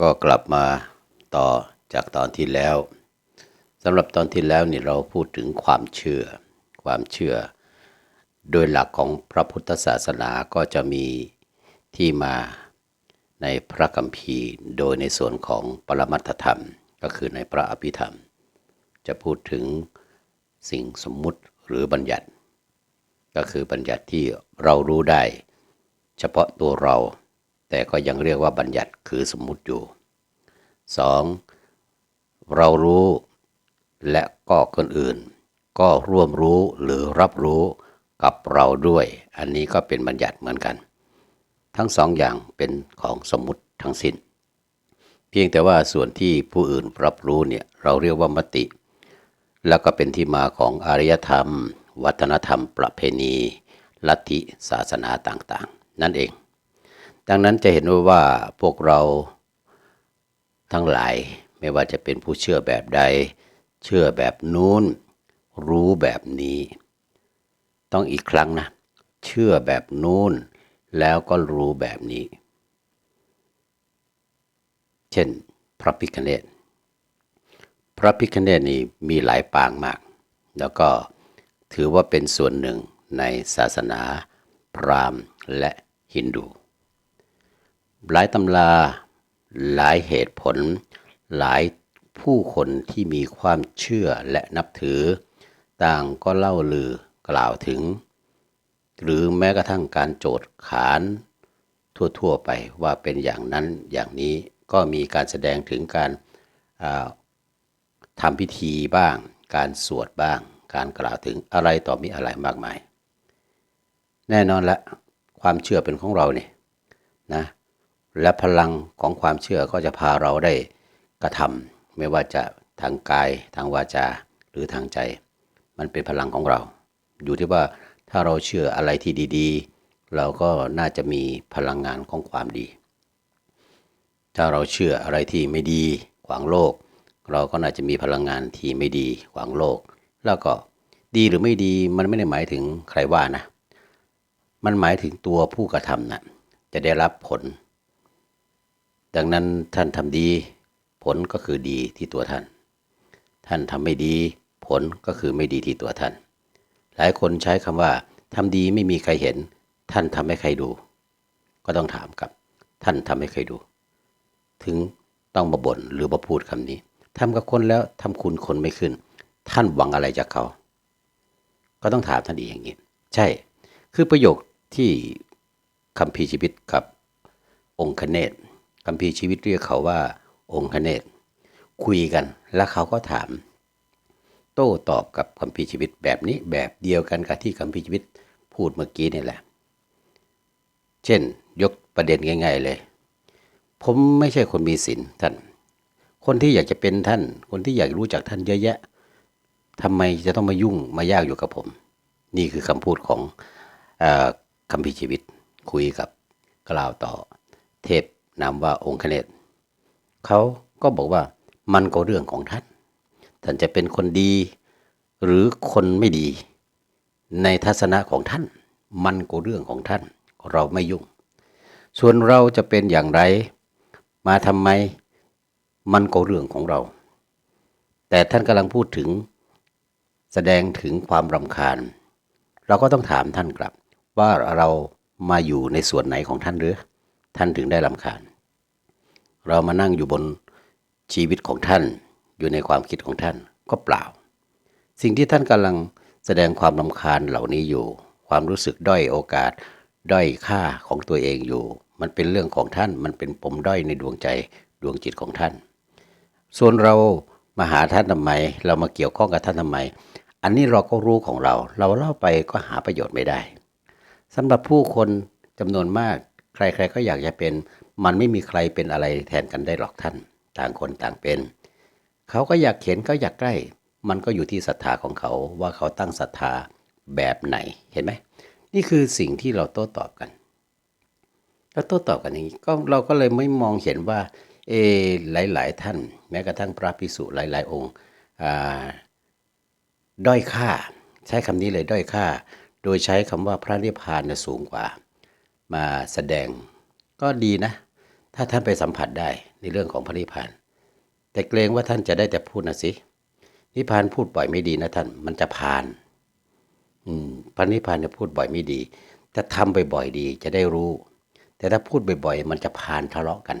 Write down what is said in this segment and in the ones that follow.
ก็กลับมาต่อจากตอนที่แล้วสำหรับตอนที่แล้วนี่เราพูดถึงความเชื่อ ความเชื่อ โดยหลักของพระพุทธศาสนาก็จะมีที่มาในพระคัมภีร์โดยในส่วนของปรมัตถธรรม ก็คือในพระอภิธรรม จะพูดถึงสิ่งสมมุติหรือบัญญัติ ก็คือบัญญัติที่เรารู้ได้ เฉพาะตัวเรา แต่ก็ยังเรียกว่าบัญญัติคือสมมุติอยู่ 2. เรารู้และก็คนอื่น ก็ร่วมรู้หรือรับรู้กับเราด้วย อันนี้ก็เป็นบัญญัติเหมือนกัน ทั้งสองอย่างเป็นของสมมุติทั้งสิ้น เพียงแต่ว่าส่วนที่ผู้อื่นรับรู้เนี่ยเราเรียกว่ามติ แล้วก็เป็นที่มาของอารยธรรม วัฒนธรรม ประเพณี ลัทธิศาสนาต่างๆ นั่นเอง ดังนั้นจะเห็นว่าพวกเราทั้งหลายไม่ว่าจะเป็นผู้เชื่อแบบใด เชื่อแบบนู้น รู้แบบนี้ ต้องอีกครั้งนะ เชื่อแบบนู้น แล้วก็รู้แบบนี้ เช่น พระพิคเนตพระพิคเนตนี่มีหลายปางมาก แล้วก็ถือว่าเป็นส่วนหนึ่งในศาสนา พราหมณ์และฮินดู หลายตำราหลายเหตุผล หลายผู้คนที่มีความเชื่อและนับถือ ต่างก็เล่าลือกล่าวถึง หรือแม้กระทั่งการโจทย์ขานทั่วๆไปว่าเป็นอย่างนั้นอย่างนี้ก็มีการแสดงถึงการทำพิธีบ้าง การสวดบ้าง การกล่าวถึงอะไรต่อมีอะไรมากมาย แน่นอนละ ความเชื่อเป็นของเราเนี่ยนะ และพลังของความเชื่อก็จะพาเราได้กระทำไม่ว่าจะทางกายทางวาจาหรือทางใจ มันเป็นพลังของเรา อยู่ที่ว่าถ้าเราเชื่ออะไรที่ดีๆ เราก็น่าจะมีพลังงานของความดี ถ้าเราเชื่ออะไรที่ไม่ดีขวางโลก เราก็น่าจะมีพลังงานที่ไม่ดีขวางโลก แล้วก็ดีหรือไม่ดีมันไม่ได้หมายถึงใครว่านะ มันหมายถึงตัวผู้กระทำนะจะได้รับผล ดังนั้นท่านทำดี ผลก็คือดีที่ตัวท่าน ท่านทำไม่ดี ผลก็คือไม่ดีที่ตัวท่าน หลายคนใช้คำว่าทำดีไม่มีใครเห็น ท่านทำให้ใครดู ก็ต้องถามกับ ท่านทำให้ใครดู ถึงต้องมาบ่นหรือมาพูดคำนี้ทำกับคนแล้วทำคุณคนไม่ขึ้น ท่านหวังอะไรจากเขา ก็ต้องถามท่านอีกอย่างนี้ ใช่ คือประโยคที่คำพีชีวิตกับองค์คเนศ คัมภีร์ชีวิตเรียกเขาว่า องค์คเนศคุยกันแล้วเขาก็ถาม โต้ตอบกับคัมภีร์ชีวิตแบบนี้แบบเดียวกันกับที่คัมภีร์ชีวิตพูดเมื่อกี้นี่แหละ เช่น ยกประเด็นง่าย ๆเลย ผมไม่ใช่คนมีศีลท่าน คนที่อยากจะเป็นท่าน คนที่อยากรู้จักท่านเยอะแยะทำไมจะต้องมายุ่งมายากอยู่กับผม นี่คือคำพูดของอคัมภีร์ชีวิต คุยกับกล่าวต่อเทพ นามว่าองค์คเนตเขาก็บอกว่ามันก็เรื่องของท่าน ท่านจะเป็นคนดีหรือคนไม่ดี ในทัศนะของท่าน มันก็เรื่องของท่าน เราไม่ยุ่ง ส่วนเราจะเป็นอย่างไร มาทำไม มันก็เรื่องของเรา แต่ท่านกำลังพูดถึง แสดงถึงความรำคาญ เราก็ต้องถามท่านกลับ ว่าเรามาอยู่ในส่วนไหนของท่านหรือ ท่านถึงได้ลำคาญ เรามานั่งอยู่บนชีวิตของท่านอยู่ในความคิดของท่านก็เปล่า สิ่งที่ท่านกำลังแสดงความลำคาญเหล่านี้อยู่ ความรู้สึกด้อยโอกาส ด้อยค่าของตัวเองอยู่ มันเป็นเรื่องของท่านมันเป็นปมด้อยในดวงใจดวงจิตของท่าน ส่วนเรามาหาท่านทำไม เรามาเกี่ยวข้องกับท่านทำไม อันนี้เราก็รู้ของเรา เราเล่าไปก็หาประโยชน์ไม่ได้สำหรับผู้คนจำนวนมาก ใครๆก็อยากจะเป็น มันไม่มีใครเป็นอะไรแทนกันได้หรอกท่าน ต่างคนต่างเป็น เขาก็อยากเขียนก็อยากใกล้ มันก็อยู่ที่ศรัทธาของเขาว่าเขาตั้งศรัทธาแบบไหนเห็นไหมนี่คือสิ่งที่เราโต้ตอบกันแล้วโต้ตอบกันอย่างนี้ก็เราก็เลยไม่มองเห็นว่า เอหลาย ๆ ท่าน แม้กระทั่งพระภิกษุหลาย ๆ องค์ด้อยค่า ใช้คำนี้เลยด้อยค่า โดยใช้คำว่าพระนิพพานสูงกว่า มาแสดงก็ดีนะ ถ้าท่านไปสัมผัสได้ในเรื่องของพระนิพพาน แต่เกรงว่าท่านจะได้แต่พูดนะสินิพพานพูดบ่อยไม่ดีนะท่าน มันจะผ่าน อืมพระนิพพานเนี่ยพูดบ่อยไม่ดีแต่ทำบ่อยๆดี จะได้รู้ แต่ถ้าพูดบ่อยๆ มันจะผ่านทะเลาะกัน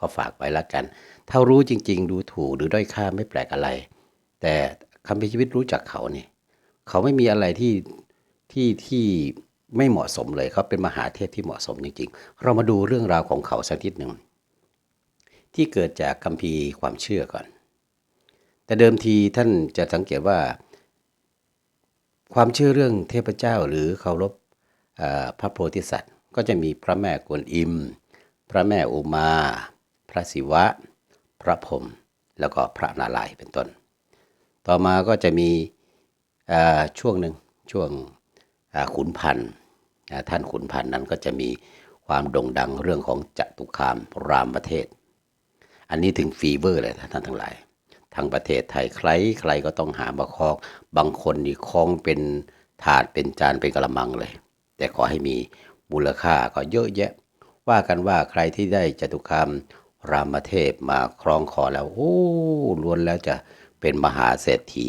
ก็ฝากไว้ละกัน ถ้ารู้จริง ๆ ดูถูกหรือด้อยค่าไม่แปลกอะไร แต่คำพิชีวิตรู้จักเขานี่ เขาไม่มีอะไรที่ที่ที่ ไม่เหมาะสมเลยเขาเป็นมหาเทพที่เหมาะสมจริงๆ เรามาดูเรื่องราวของเขาสักนิดหนึ่งที่เกิดจากคัมภีร์ความเชื่อก่อน แต่เดิมทีท่านจะสังเกตว่า ความเชื่อเรื่องเทพเจ้าหรือเคารพพระโพธิสัตว์ ก็จะมีพระแม่กวนอิม พระแม่อุมา พระศิวะ พระพรหมแล้วก็พระนารายณ์เป็นต้น ต่อมาก็จะมีช่วงหนึ่งช่วง ขุนพันธ์ท่านขุนพันธ์นั้นก็จะมีความโด่งดังเรื่องของจตุคามรามประเทศ อันนี้ถึงฟีเวอร์เลยท่านทั้งหลายทั้งประเทศไทยใครใครก็ต้องหามาคองบางคนนี่คล้องเป็นถาดเป็นจานเป็นกระมังเลย แต่ขอให้มีมูลค่าก็เยอะแยะ ว่ากันว่าใครที่ได้จตุคามรามเทพมาครองคอแล้ว โอ้ล้วนแล้วจะเป็นมหาเศรษฐี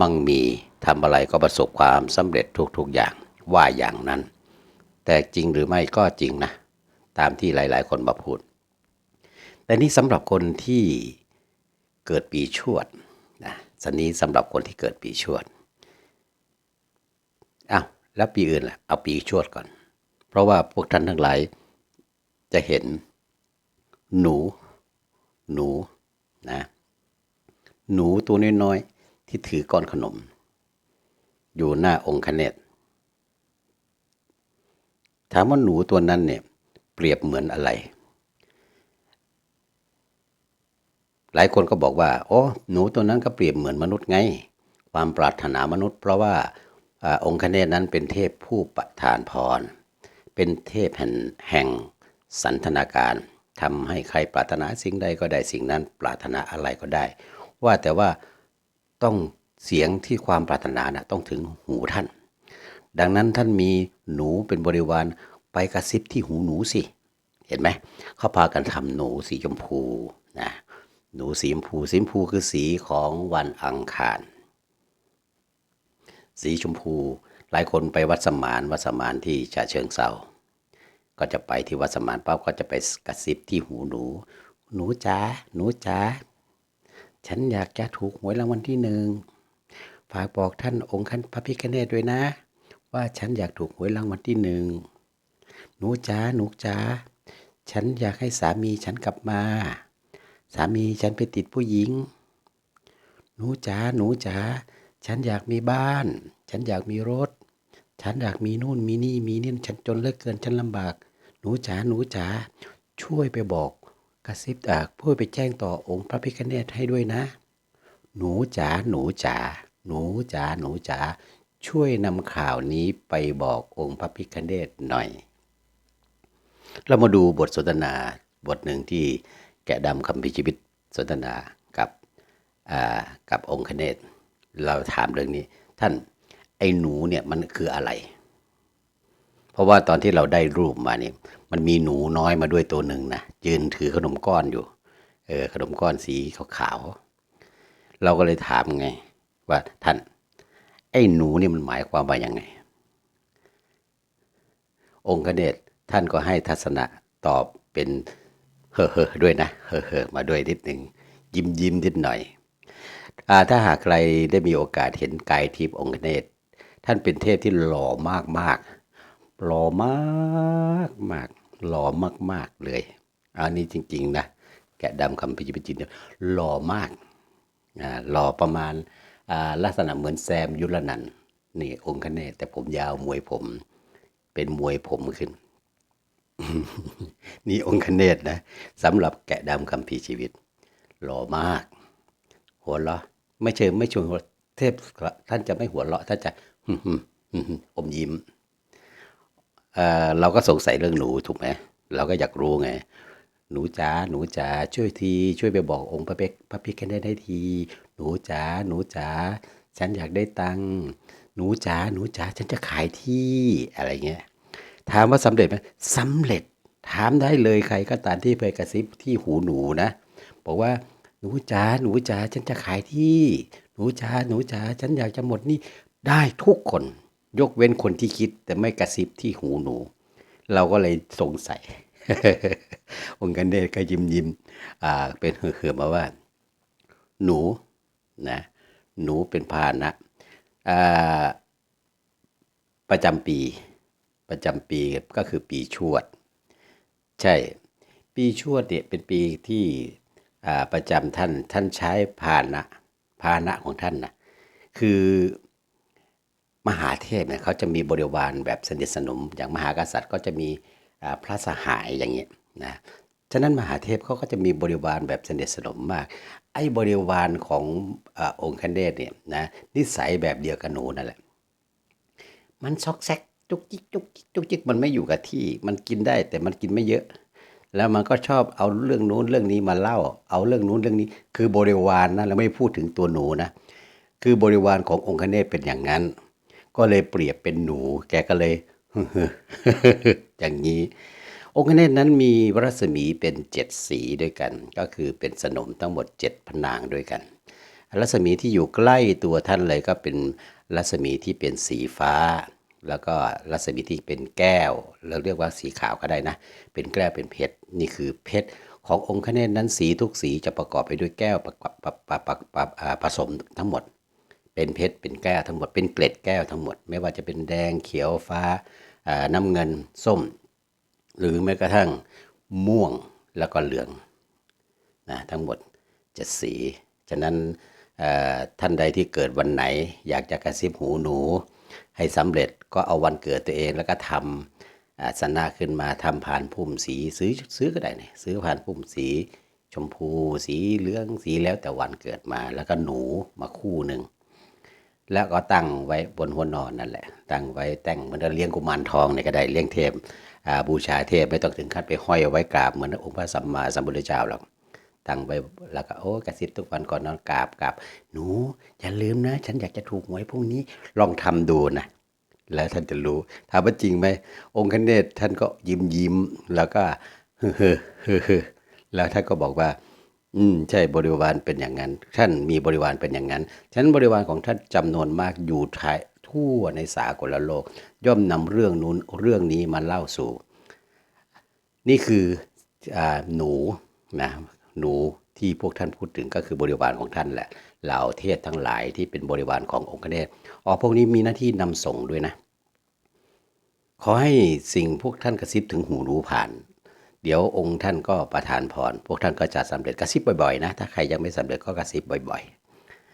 มั่งมี ทำอะไรก็ประสบความสำเร็จทุกๆอย่างว่าอย่างนั้น แต่จริงหรือไม่ก็จริงนะ ตามที่หลายๆ คนมาพูด แต่นี่สำหรับคนที่เกิดปีชวดนะสันนี้สำหรับคนที่เกิดปีชวดอ้าวแล้วปีอื่นล่ะเอาปีชวดก่อน เพราะว่าพวกท่านทั้งหลายจะเห็นหนู หนูนะหนูตัวน้อยๆที่ถือก้อนขนม อยู่หน้าองค์คเนศถามว่าหนูตัวนั้นเนี่ยเปรียบเหมือนอะไร หลายคนก็บอกว่าโอ้หนูตัวนั้นก็เปรียบเหมือนมนุษย์ไง ความปรารถนามนุษย์ เพราะว่าอองค์คเนศนั้นเป็นเทพผู้ประทานพร เป็นเทพแห่งแห่งสันทนาการทำให้ใครปรารถนาสิ่งใดก็ได้สิ่งนั้น ปรารถนาอะไรก็ได้ ว่าแต่ว่าต้อง เสียงที่ความปรารถนานะต้องถึงหูท่าน ดังนั้นท่านมีหนูเป็นบริวารไปกระซิบที่หูหนูสิ เห็นไหมเขาพากันทำหนูสีชมพูนะหนูสีชมพูสีชมพูคือสีของวันอังคาร สีชมพูหลายคนไปวัดสมานวัดสมานที่ฉะเชิงเซาก็จะไปที่วัดสมานปั๊บก็จะไปกระซิบที่หูหนู หนูจ๋าหนูจ๋าฉันอยากจะถูกหวยรางวัลที่หนึ่ง ฝากบอกท่านองค์ท่านพระพิฆเนศด้วยนะ ว่าฉันอยากถูกหวยรางวัลที่หนึ่งหนูจ๋าหนูจ๋าฉันอยากให้สามีฉันกลับมา สามีฉันไปติดผู้หญิง หนูจ๋าหนูจ๋าฉันอยากมีบ้าน ฉันอยากมีรถ ฉันอยากมีนู่นมีนี่มีนี่ฉันจนเหลือเกินฉันลำบาก หนูจ๋าหนูจ๋าช่วยไปบอกกระซิบอ่าช่วยไปแจ้งต่อองค์พระพิฆเนศให้ด้วยนะ หนูจ๋าหนูจ๋า หนูจ๋าหนูจ๋าช่วยนำข่าวนี้ไปบอกองค์พระพิฆเนศหน่อย เรามาดูบทสนทนาบทหนึ่งที่แกะดำคำพิชีวิตสนทนากับกับองค์คเนศเราถามเรื่องนี้ ท่านไอ้หนูเนี่ยมันคืออะไร เพราะว่าตอนที่เราได้รูปมาเนี่ยมันมีหนูน้อยมาด้วยตัวหนึ่งนะยืนถือขนมก้อนอยู่เออขนมก้อนสีขาวๆเราก็เลยถามไง ว่าท่าน ไอ้หนูนี่มันหมายความว่ายังไง องค์เนศท่านก็ให้ทัศนะตอบเป็นเฮ่อๆด้วยนะเฮ่อๆมาด้วยนิดหนึ่งยิ้มยิ้มนิดหน่อยอถ้าหากใครได้มีโอกาสเห็นกายทิพย์องค์เนศท่านเป็นเทพที่หล่อมากมากหล่อมากมากหล่อมากมากเลยอันนี้จริง ๆ นะ แกะดำคำพิจิตรจินหล่อมากหล่อประมาณ ลักษณะเหมือนแซมยุรนันนี่องค์คเนศแต่ผมยาวมวยผม เป็นมวยผมขึ้น นี่องค์คเนศนะสำหรับแกะดำคำพีชีวิต หล่อมาก หัวเราะไม่เชิงไม่ชวนเทพท่านจะไม่หัวเราะท่านจะอมยิ้มเเราก็สงสัยเรื่องหนูถูกไหมเราก็อยากรู้ไง หนูจ๋าหนูจ๋าช่วยที ช่วยไปบอกองค์พระเบกพระพิฆเนศได้ที หนูจ๋าหนูจ๋าฉันอยากได้ตังค์หนูจ๋าหนูจ๋าฉันจะขายที่อะไรเงี้ยถามว่าสำเร็จไหมสำเร็จถามได้เลยใครก็ตามที่ไปกระซิบที่หูหนูนะ บอกว่าหนูจ๋าหนูจ๋าฉันจะขายที่ หนูจ๋าหนูจ๋าฉันอยากจะหมดนี่ได้ทุกคน ยกเว้นคนที่คิดแต่ไม่กระซิบที่หูหนู เราก็เลยสงสัยองค์กันเดชก็ยิ้มยิ้มเป็นเหือมาว่า หนู นะหนูเป็นพาหนะประจำปี ประจำปีก็คือปีชวด ใช่ ปีชวดเนี่ยเป็นปีที่ประจำท่านท่านใช้พาหนะพาหนะของท่านนะคือมหาเทพเนี่ยเขาจะมีบริวารแบบสนิทสนม อย่างมหากษัตริย์ก็จะมีพระสหายอย่างเงี้ยนะ ฉะนั้นมหาเทพเขาก็จะมีบริวารแบบสนิทสนมมาก ไอ้บริวารของอองค์คันเดชเนี่ยนะนิสัยแบบเดียวกับหนูนั่นแหละ มันซอกแซกจุกจิกจุกจิกจุกจิกมันไม่อยู่กับที่ มันกินได้แต่มันกินไม่เยอะ แล้วมันก็ชอบเอาเรื่องนู้นเรื่องนี้มาเล่า เอาเรื่องนู้นเรื่องนี้ คือบริวารนะเราไม่พูดถึงตัวหนูนะคือบริวารขององค์คเนศเป็นอย่างนั้น ก็เลยเปรียบเป็นหนู แกก็เลยอย่างนี้ องค์เนศนั้นมีรัศมีเป็นเจ็ดสีด้วยกัน ก็คือเป็นสนมทั้งหมดเจ็ดพนางด้วยกัน รัศมีที่อยู่ใกล้ตัวท่านเลยก็เป็นรัศมีที่เป็นสีฟ้า แล้วก็รัศมีที่เป็นแก้ว เราเรียกว่าสีขาวก็ได้นะ เป็นแก้วเป็นเพชรนี่คือเพชรขององค์คเนศนั้นสีทุกสีจะประกอบไปด้วยแก้วประกอบประประผสมทั้งหมด เป็นเพชรเป็นแก้วทั้งหมด เป็นเกล็ดแก้วทั้งหมด ไม่ว่าจะเป็นแดงเขียวฟ้าอ่าน้ำเงินส้ม หรือแม้กระทั่งม่วงแล้วก็เหลืองนะทั้งหมดเจ็ดสี ฉะนั้นท่านใดที่เกิดวันไหน อยากจะกระซิบหูหนู ให้สำเร็จก็เอาวันเกิดตัวเองแล้วก็ทำสนาขึ้นมาทำผ่านพุ่มสีซื้อซื้อก็ได้เนี่ยซื้อผ่านพุ่มสี ชมพู สีเหลืองสีแล้วแต่วันเกิดมา แล้วก็หนูมาคู่หนึ่ง แล้วก็ตั้งไว้บนหัวนอนนั่นแหละ ตั้งไว้แต่งเหมือนเราเลี้ยงกุมารทองเนี่ยก็ได้เลี้ยงเทพบูชาเทพไม่ต้องถึงขั้นไปห้อยเอาไว้กราบเหมือนองค์พระสัมมาสัมพุทธเจ้าหรอกตั้งไว้แล้วก็โอ้กระซิบทุกวันก่อนนอนกราบกราบหนูอย่าลืมนะ ฉันอยากจะถูกหวยพรุ่งนี้ลองทำดูนะ แล้วท่านจะรู้ถามว่าจริงไหมองค์คเนศท่านก็ยิ้มยิ้มแล้วก็เฮ้อเฮ้อเฮ้อแล้วท่านก็บอกว่า อืมใช่บริวารเป็นอย่างนั้น ท่านมีบริวารเป็นอย่างนั้นฉะนั้นบริวารของท่านจำนวนมากอยู่ทายทั่วในสากลโลก ย่อมนำเรื่องนู้นเรื่องนี้มาเล่าสู่ นี่คืออหนูนะหนูที่พวกท่านพูดถึงก็คือบริวารของท่านแหละเหล่าเทพทั้งหลายที่เป็นบริวารขององค์เนศอ๋อพวกนี้มีหน้าที่นำส่งด้วยนะ ขอให้สิ่งพวกท่านกระซิบถึงหูรู้ผ่าน เดี๋ยวองค์ท่านก็ประทานพร พวกท่านก็จะสำเร็จกระซิบบ่อยๆนะ ถ้าใครยังไม่สำเร็จก็กระซิบบ่อย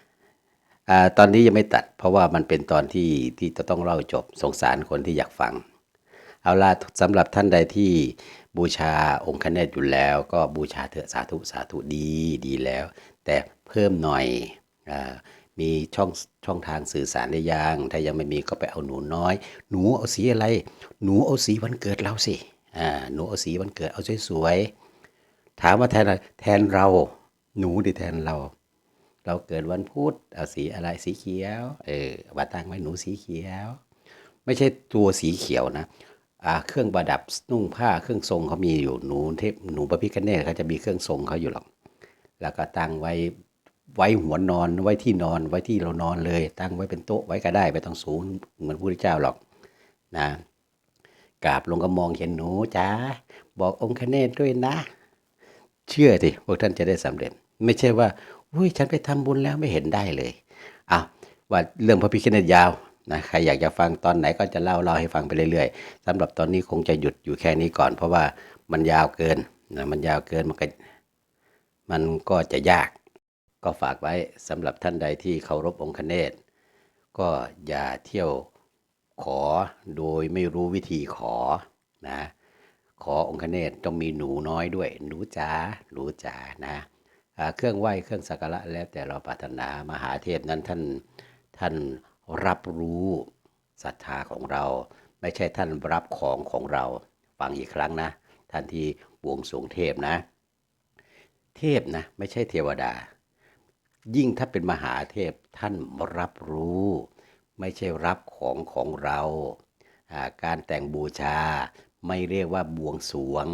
ๆอตอนนี้ยังไม่ตัด เพราะว่ามันเป็นตอนที่ที่จะต้องเล่าจบสงสารคนที่อยากฟัง เอาล่ะสำหรับท่านใดที่บูชาองค์คเนศอยู่แล้ว ก็บูชาเถอะสาธุสาธุดีดีแล้ว แต่เพิ่มหน่อยอมีช่องช่องทางสื่อสารได้ยังถ้ายังไม่มีก็ไปเอาหนูน้อย หนูเอาสีอะไร หนูเอาสีวันเกิดเราสิ อ่าหนูเอาสีวันเกิดเอาสวยๆถามว่าแทนแทนเรา หนูดิแทนเรา เราเกิดวันพุธเอาสีอะไรสีเขียวเออว่าตั้งไว้หนูสีเขียว ไม่ใช่ตัวสีเขียวนะอ่าเครื่องประดับนุ่งผ้าเครื่องทรงเขามีอยู่หนูเทพหนูพระพิฆเนศเขาจะมีเครื่องทรงเขาอยู่หรอกแล้วก็ตั้งไว้ไว้หัวนอนไว้ที่นอนไว้ที่เรานอนเลย ตั้งไว้เป็นโต๊ะไว้ก็ได้ไม่ต้องสูงเหมือนพระพุทธเจ้าหรอกนะ กราบลงก็มองเห็นหนูจ้าบอกองค์คเนศด้วยนะ เชื่อสิพวกท่านจะได้สำเร็จ ไม่ใช่ว่าอุ้ยฉันไปทำบุญแล้วไม่เห็นได้เลยอ้าว่าเรื่องพระพิฆเนศยาวนะใครอยากจะฟังตอนไหนก็จะเล่าเล่าให้ฟังไปเรื่อยๆสำหรับตอนนี้คงจะหยุดอยู่แค่นี้ก่อน เพราะว่ามันยาวเกินนะมันยาวเกินมันก็มันก็จะยาก ก็ฝากไว้สำหรับท่านใดที่เคารพองค์คเนศก็อย่าเที่ยว ขอโดยไม่รู้วิธีขอนะขอองคเนศต้องมีหนูน้อยด้วย หนูจ๋าหนูจ๋านะเครื่องไหว้เครื่องสักการะแล้วแต่เราปรารถนามหาเทพนั้นท่านท่านรับรู้ศรัทธาของเรา ไม่ใช่ท่านรับของของเราฟังอีกครั้งนะท่านที่บวงสรวงเทพนะ เทพนะไม่ใช่เทวดา ยิ่งถ้าเป็นมหาเทพท่านรับรู้ ไม่ใช่รับของของเราการแต่งบูชาไม่เรียกว่าบวงสวง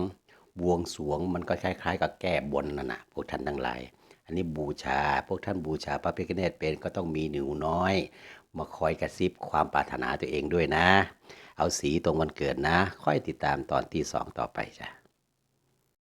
บวงสวงมันก็คล้าย ๆ กับแก้บนนั่นนะพวกท่านทั้งหลาย อันนี้บูชาพวกท่านบูชาพระพิฆเนศเป็นก็ต้องมีหนูน้อย มาคอยกระซิบความปรารถนาตัวเองด้วยนะ เอาสีตรงวันเกิดนะ ค่อยติดตามตอนที่สองต่อไปจ้ะ